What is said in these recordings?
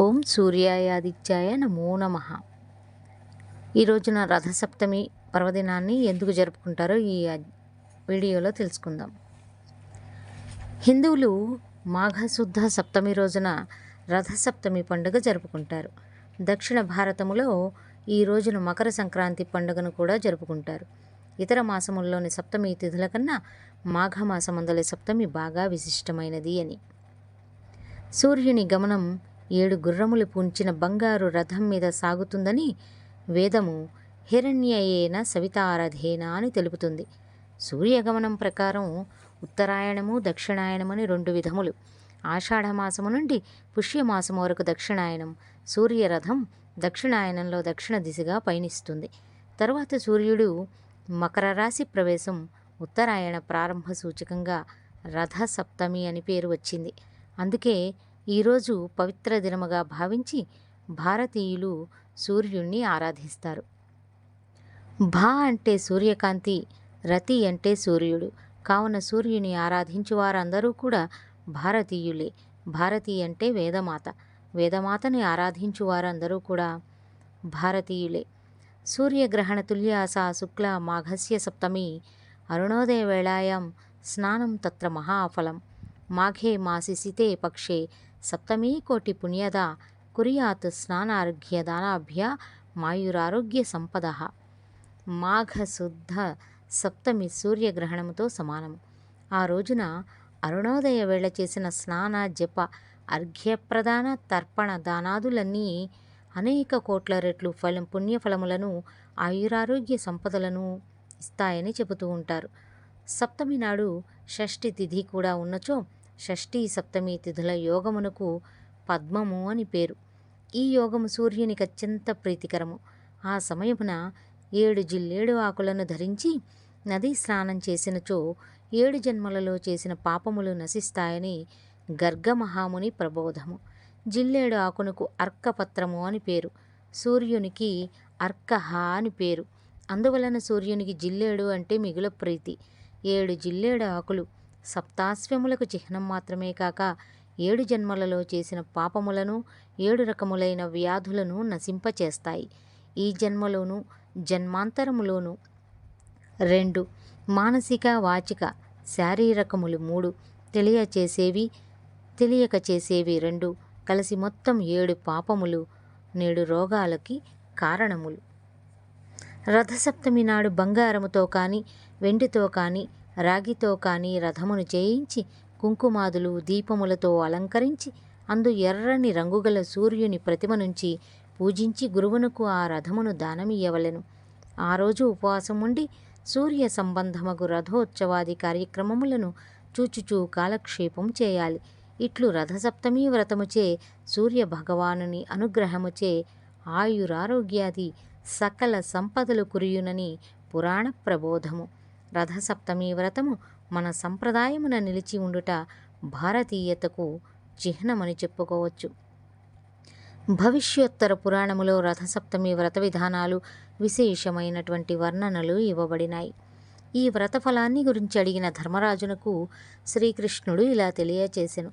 ఓం సూర్యాయాదిత్యాయ నమో నమ. ఈ రోజున రథసప్తమి పర్వదినాన్ని ఎందుకు జరుపుకుంటారో ఈ వీడియోలో తెలుసుకుందాం. హిందువులు మాఘశుద్ధ సప్తమి రోజున రథసప్తమి పండుగ జరుపుకుంటారు. దక్షిణ భారతములో ఈ రోజున మకర సంక్రాంతి పండుగను కూడా జరుపుకుంటారు. ఇతర మాసముల్లోని సప్తమి తిథుల కన్నా మాఘమాసమందలి సప్తమి బాగా విశిష్టమైనది అని. సూర్యుని గమనం ఏడు గుర్రములు పూంచిన బంగారు రథం మీద సాగుతుందని వేదము హిరణ్యయేన సవితారథేన అని తెలుపుతుంది. సూర్యగమనం ప్రకారం ఉత్తరాయణము దక్షిణాయనమని రెండు విధములు. ఆషాఢమాసము నుండి పుష్యమాసము వరకు దక్షిణాయనం సూర్యరథం దక్షిణాయనంలో దక్షిణ దిశగా పయనిస్తుంది. తరువాత సూర్యుడు మకర రాశి ప్రవేశం ఉత్తరాయణ ప్రారంభ సూచకంగా రథ సప్తమి అని పేరు వచ్చింది. అందుకే ఈరోజు పవిత్ర దినముగా భావించి భారతీయులు సూర్యుణ్ణి ఆరాధిస్తారు. భా అంటే సూర్యకాంతి రతి అంటే సూర్యుడు. కావున సూర్యుని ఆరాధించు వారందరూ కూడా భారతీయులే. భారతి అంటే వేదమాత. వేదమాతని ఆరాధించు వారందరూ కూడా భారతీయులే. సూర్యగ్రహణ తుల్యాస శుక్ల మాఘస్య సప్తమి అరుణోదయ వేళాయాం స్నానం తత్ర మహాఫలం. మాఘే మాసి సితే పక్షే సప్తమీ కోటి పుణ్యద కుర్యాత్ స్నానార్ఘ్య దానాభ్య మాయురారోగ్య సంపద. మాఘశుద్ధ సప్తమి సూర్యగ్రహణముతో సమానము ఆ రోజున అరుణోదయ వేళ చేసిన స్నాన జప అర్ఘ్యప్రదాన తర్పణ దానాదులన్నీ అనేక కోట్ల రెట్లు ఫలం పుణ్యఫలములను ఆయురారోగ్య సంపదలను ఇస్తాయని చెబుతూ ఉంటారు. సప్తమి నాడు షష్ఠి తిథి కూడా ఉన్నచో షష్ఠి సప్తమి తిథుల యోగమునకు పద్మము అని పేరు. ఈ యోగము సూర్యునికి అత్యంత ప్రీతికరము. ఆ సమయమున ఏడు జిల్లేడు ఆకులను ధరించి నదీ స్నానం చేసినచో ఏడు జన్మలలో చేసిన పాపములు నశిస్తాయని గర్గమహాముని ప్రబోధము. జిల్లేడు ఆకునకు అర్కపత్రము అని పేరు. సూర్యునికి అర్కహ అని పేరు. అందువలన సూర్యునికి జిల్లేడు అంటే మిగుల ప్రీతి. ఏడు జిల్లేడు ఆకులు సప్తాశ్వములకు చిహ్నం మాత్రమే కాక ఏడు జన్మలలో చేసిన పాపములను ఏడు రకములైన వ్యాధులను నశింపచేస్తాయి. ఈ జన్మలోను జన్మాంతరములోను రెండు మానసిక వాచిక శారీరకములు మూడు తెలియచేసేవి తెలియక చేసేవి రెండు కలిసి మొత్తం ఏడు పాపములు నేడు రోగాలకి కారణములు. రథసప్తమి నాడు బంగారముతో కానీ వెండితో కానీ రాగితో కానీ రథమును చేయించి కుంకుమాదులు దీపములతో అలంకరించి అందు ఎర్రని రంగుగల సూర్యుని ప్రతిమ నుంచి పూజించి గురువునకు ఆ రథమును దానమియ్యవలెను. ఆ రోజు ఉపవాసం ఉండి సూర్య సంబంధమగు రథోత్సవాది కార్యక్రమములను చూచుచూ కాలక్షేపం చేయాలి. ఇట్లు రథసప్తమి వ్రతముచే సూర్య భగవానుని అనుగ్రహముచే ఆయురారోగ్యాది సకల సంపదలు కురియునని పురాణ ప్రబోధము. రథసప్తమి వ్రతము మన సంప్రదాయమున నిలిచి ఉండుట భారతీయతకు చిహ్నమని చెప్పుకోవచ్చు. భవిష్యోత్తర పురాణములో రథసప్తమి వ్రత విధానాలు విశేషమైనటువంటి వర్ణనలు ఇవ్వబడినాయి. ఈ వ్రత ఫలాన్ని గురించి అడిగిన ధర్మరాజునకు శ్రీకృష్ణుడు ఇలా తెలియచేసెను.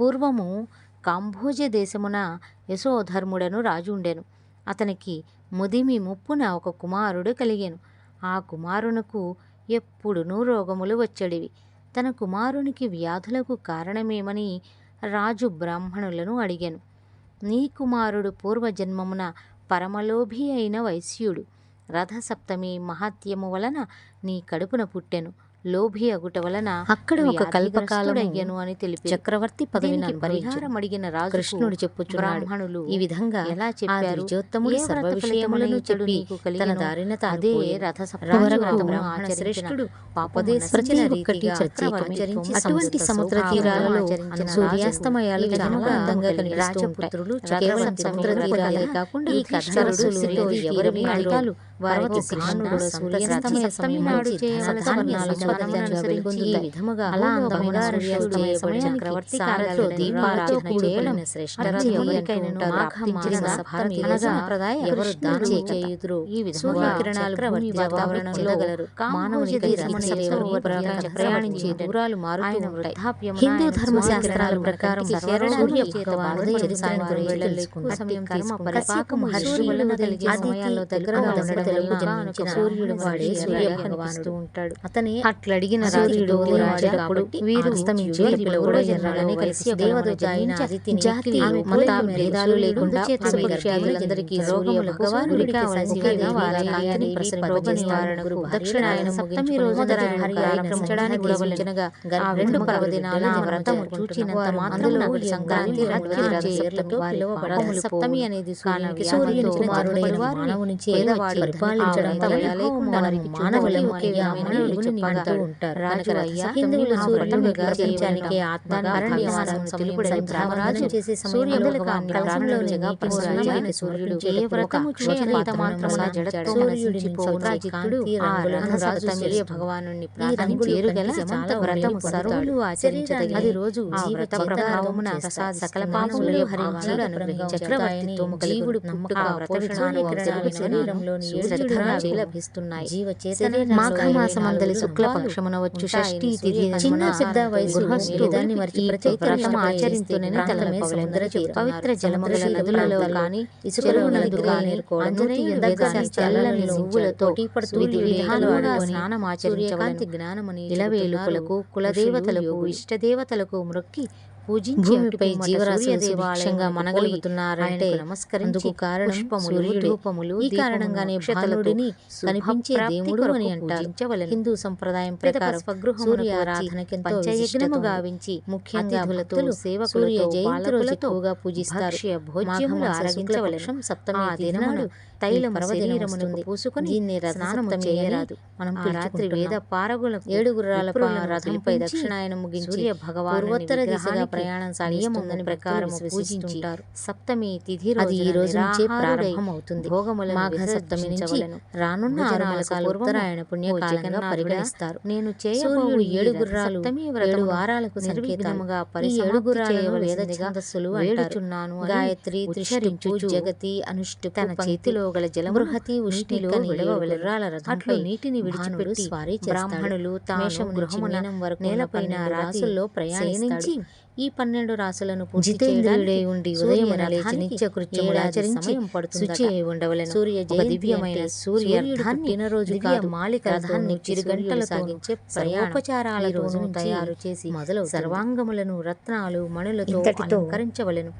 పూర్వము కాంభోజ దేశమున యశోధర్ముడను రాజు ఉండెను అతనికి ముదిమి ముప్పున ఒక కుమారుడు కలిగాను. ఆ కుమారునకు ఎప్పుడునూ రోగములు వచ్చడివి. తన కుమారునికి వ్యాధులకు కారణమేమని రాజు బ్రాహ్మణులను అడిగాను. నీ కుమారుడు పూర్వజన్మమున పరమలోభి అయిన వైశ్యుడు. రథసప్తమి మహాత్యము వలన నీ కడుపున పుట్టెను. లోభి అగుట వలన అక్కడ ఒక కల్పకాలమయ్యను అని తెలిపి చక్రవర్తి పదవిని పరిహారం అడిగిన రాజు కృష్ణుడు చెప్పుచున్నాడు. బ్రాహ్మణులు ఈ విధంగా ఎలా చెప్పారు? జ్యోత్తముడు సర్వ విషయములను చెప్పి తన దారిన అదే రథ శ్రేష్ఠుడు అటువంటి సముద్ర తీరాలలో సూర్యాస్తమయాలు చాలా అందంగా కనిపిస్తూ ఉంటాయి. కేవలం సముద్ర తీరాలే కాకుండా ఈ కథరుడు ఎవరి వారికి సూర్యాస్తమయ నాడు పద్ధతిగా వెలుగొందుతాయి. అలా అందమైన సూర్యాస్తమయ సమయానికి సారథితో దీపారాధన చేయడం ఎవరికైనను సప్తమి ఎవరు దానం చేయుదురు ఈ సూర్యకిరణాలు భూమి వాతావరణంలో మానవునికి రమణీయమైన ప్రయాణించే దూరాలు మారుతూ ఉంటాయి. హిందూ ధర్మ శాస్త్రాల ప్రకారం సూర్య భగవానుడు సాయంత్రం వేళల్లో ఎక్కువ సమయం కర్మ పరిపాక మహర్షి వలన కలిగే సమయాల్లో దగ్గరగా సూర్యుడు వాడే సూర్య భగవానుడు ఉంటాడు అతని అట్లా అడిగిన సూర్యుడు వీరు అస్తమించి కూడా ఎర్రగానే కలిసి దేవదూత అయిన అదితిని జాతి మత భేదాలు లేకుండా దక్షిణాయన సప్తమి రోజు కార్యక్రమించడానికి రెండు పర్వదినాల వ్రతము చూచినంత మాత్రమున సంక్రాంతి సప్తమి అనేది సూర్యుని మానవుని నిండుతూ ఉంటారు. రాజు అయ్యా హిందువులు సూర్యునిగా ప్రపంచానికి ఆత్మ అరణ్యవాసం తెలుపుడని బ్రహ్మరాజు చేసే సూర్య భగవాన్ని ప్రారంభంలోనిగా ప్రసన్నమైన సూర్యుడు ఏ వ్రతము క్షేత్రీత మాత్రమున సూర్యుడి పౌరాజిత్తుడు ఆ రణరాజు సూర్య భగవాను ప్రార్థించి ఎరుగల సమంత వ్రతము సర్వులు ఆచరించదగి అది రోజు ఆ వ్రత ప్రభావమున సకల పాపములు హరించి అనుగ్రహించి చక్రవర్తిత్వము జీవుడు పుట్టుక వ్రత విధానం శరీరంలోని శ్రద్ధగా లభిస్తున్నాయి జీవ చేతన మాఘమాసమందలి శుక్ల పక్షమున వచ్చు షష్ఠీ తిథి చిన్న పెద్ద వయసు దాన్ని మరిచి ప్రతి వ్రతం తలమే సముద్ర పవిత్ర జలముల నదులలో కానీ ఆంజనేయుని చల్లని నువ్వులతో విధాలుగా స్నానం ఆచరించవలెను. జ్ఞానముని ఇలవేలుపులకు కులదేవతలకు ఇష్టదేవతలకు మ్రొక్కి భూమిపై జీవరాశి దేవాలయంగా మనగలుగుతున్నారంటే నమస్కరించేందుకు కారణం రూపములు ఈ కారణంగానే భానుడిని కనిపించే దేవుడు అని అంటారు. హిందూ సంప్రదాయం ప్రకారం స్వగృహం సూర్య ఆరాధనకి పంచయజ్ఞము గావించి ముఖ్యంగా భక్తులు సేవకులతో జయంతులతో పూజిస్తారు. భోజ్యములు ఆరగించవలసం సప్తమి దినముడు తైలం శరీరమును పూసుకొని దీన్ని స్నానం చేయరాదు. మనం రాత్రి వేద పారగుల ఏడు గుర్రాల రథంపై దక్షిణాయన ముగించి సూర్య భగవాన్ పూర్వోత్తర దిశగా ప్రయాణం సాగిందని ప్రకారం పూజించుంటారు సప్తమి తిథి అది ఈ రోజు నుంచే ప్రారంభమవుతుంది. భోగముల మాఘ సప్తమి నుంచి రానున్న ఆరు మాసాలు ఉత్తరాయణ పుణ్యకాలంగా పరిగణిస్తారు. నేను చేయబోవు ఏడు గుర్రాలు ఏడు వారాలకు నిర్విఘ్నముగా పరి ఏడు గుర్రాలు వేడుచున్నాను గాయత్రి త్రిశరించు జగతి అనుష్టు తన చేతిలో గల జలమృహతి ఉష్ణిలో రథంపై నీటిని విడిచిపెట్టి స్వారీ బ్రాహ్మణులు తాను గృహమున వరకు నేలపైన రాసుల్లో ప్రయాణించి ఈ పన్నెండు రాసులను జితేంద్రుడై ఉండి ఉదయం లేచి నిత్య కృత్యములాచరించి శుచి అయి ఉండవలెను. సూర్య దివ్యమైన సూర్యార్థాన్ని రోజు మాలిక రథాన్ని చిరుగంటలు సాగించే ప్రయోపచారాల రోజును తయారు చేసి మొదలు సర్వాంగములను రత్నాలు మణులతో అలంకరించవలెను.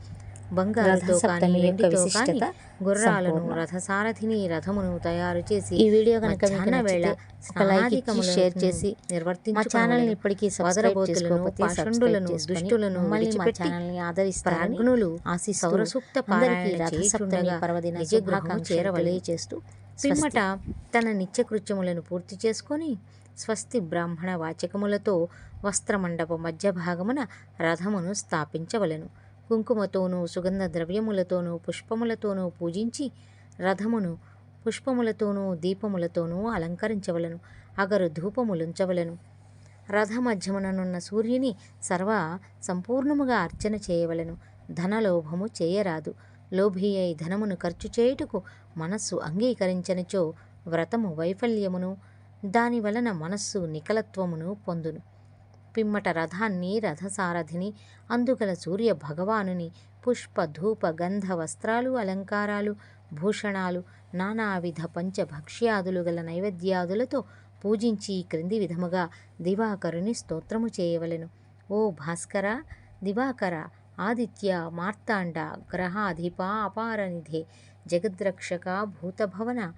బంగారుతో కానీ వెండితో కానీ గుర్రాలను రథసారథిని రథమును తయారు చేసి ఈ వీడియో కనుక వేళ స్నానాధికములు షేర్ చేసి నిర్వర్తించు మా ఛానల్ ఇప్పటికీ వదరబోతులను పాషండులను దుష్టులను మళ్ళీ మా ఆశి సౌరసూక్త పారాయణ రథసప్తమి పర్వదిన నిజగృహం చేరవలే చేస్తూ పిమ్మట తన నిత్యకృత్యములను పూర్తి చేసుకొని స్వస్తి బ్రాహ్మణ వాచకములతో వస్త్రమండప మధ్య భాగమున రథమును స్థాపించవలెను. కుంకుమతోనూ సుగంధ ద్రవ్యములతోనూ పుష్పములతోనూ పూజించి రథమును పుష్పములతోనూ దీపములతోనూ అలంకరించవలను అగరు ధూపములుంచవలను. రథమధ్యముననున్న సూర్యుని సర్వ సంపూర్ణముగా అర్చన చేయవలను. ధనలోభము చేయరాదు. లోభి అయి ధనమును ఖర్చు చేయుటకు మనస్సు అంగీకరించనిచో వ్రతము వైఫల్యమును దాని వలన మనస్సు నికలత్వమును పొందును. పిమ్మట రథాన్ని రథసారథిని అందుగల సూర్య భగవానుని పుష్ప ధూప గంధ వస్త్రాలు అలంకారాలు భూషణాలు నానావిధ పంచభక్ష్యాదులు గల నైవేద్యాదులతో పూజించి క్రింది విధముగా దివాకరుని స్తోత్రము చేయవలెను. ఓ భాస్కర దివాకర ఆదిత్య మార్తాండ గ్రహాధిప అపారనిధే జగద్రక్షక భూతభవన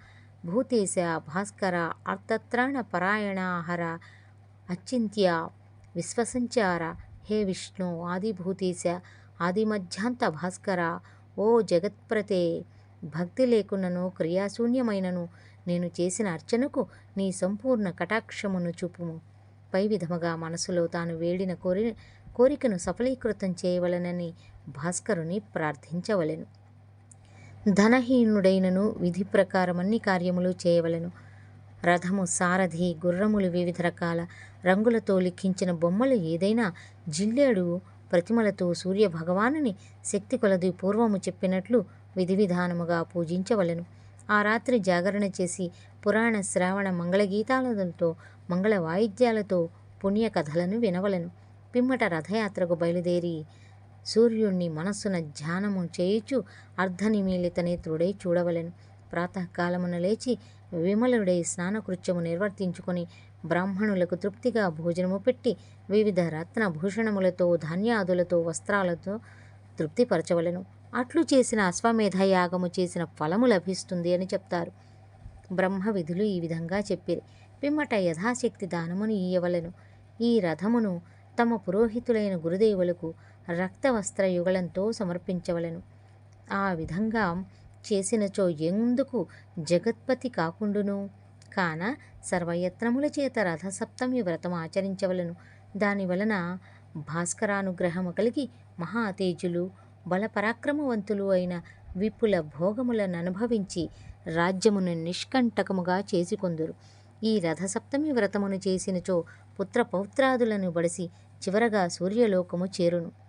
భూతేశ భాస్కర అర్థత్రాణ పరాయణాహర అచింత్య విశ్వసంచార? హే విష్ణు ఆదిభూతీశ ఆదిమధ్యాంత భాస్కర ఓ జగత్ప్రతే! భక్తి లేకున్నను క్రియాశూన్యమైనను నేను చేసిన అర్చనకు నీ సంపూర్ణ కటాక్షమును చూపుము. పై విధముగా మనసులో తాను వేడిన కోరి కోరికను సఫలీకృతం చేయవలనని భాస్కరుని ప్రార్థించవలెను. ధనహీనుడైనను విధి ప్రకారం అన్ని కార్యములు చేయవలెను. రథము సారథి గుర్రములు వివిధ రకాల రంగులతో లిఖించిన బొమ్మలు ఏదైనా జిల్లేడు ప్రతిమలతో సూర్య భగవానుని శక్తి కొలది పూర్వము చెప్పినట్లు విధి విధానముగా పూజించవలెను. ఆ రాత్రి జాగరణ చేసి పురాణ శ్రావణ మంగళగీతాలతో మంగళ వాయిద్యాలతో పుణ్య కథలను వినవలెను. పిమ్మట రథయాత్రకు బయలుదేరి సూర్యుణ్ణి మనస్సున ధ్యానము చేయుచు అర్ధనిమీలిత నేత్రుడై చూడవలెను. ప్రాతకాలమున లేచి విమలుడై స్నానకృత్యము నిర్వర్తించుకొని బ్రాహ్మణులకు తృప్తిగా భోజనము పెట్టి వివిధ రత్న భూషణములతో ధాన్యాదులతో వస్త్రాలతో తృప్తిపరచవలెను. అట్లు చేసిన అశ్వమేధ యాగము చేసిన ఫలము లభిస్తుంది అని చెప్తారు. బ్రహ్మ విధులు ఈ విధంగా చెప్పిరి. పిమ్మట యథాశక్తి దానమును ఇయ్యవలను. ఈ రథమును తమ పురోహితులైన గురుదేవులకు రక్తవస్త్ర యుగళంతో సమర్పించవలెను. ఆ విధంగా చేసినచో ఎందుకు జగత్పతి కాకుండును? కాన సర్వయత్నముల చేత రథసప్తమి వ్రతం ఆచరించవలను. దాని వలన భాస్కరానుగ్రహము కలిగి మహాతేజులు బలపరాక్రమవంతులు అయిన విపుల భోగములను అనుభవించి రాజ్యమును నిష్కంటకముగా చేసుకొందురు. ఈ రథసప్తమి వ్రతమును చేసినచో పుత్ర పౌత్రాదులను బడిసి చివరగా సూర్యలోకము చేరును.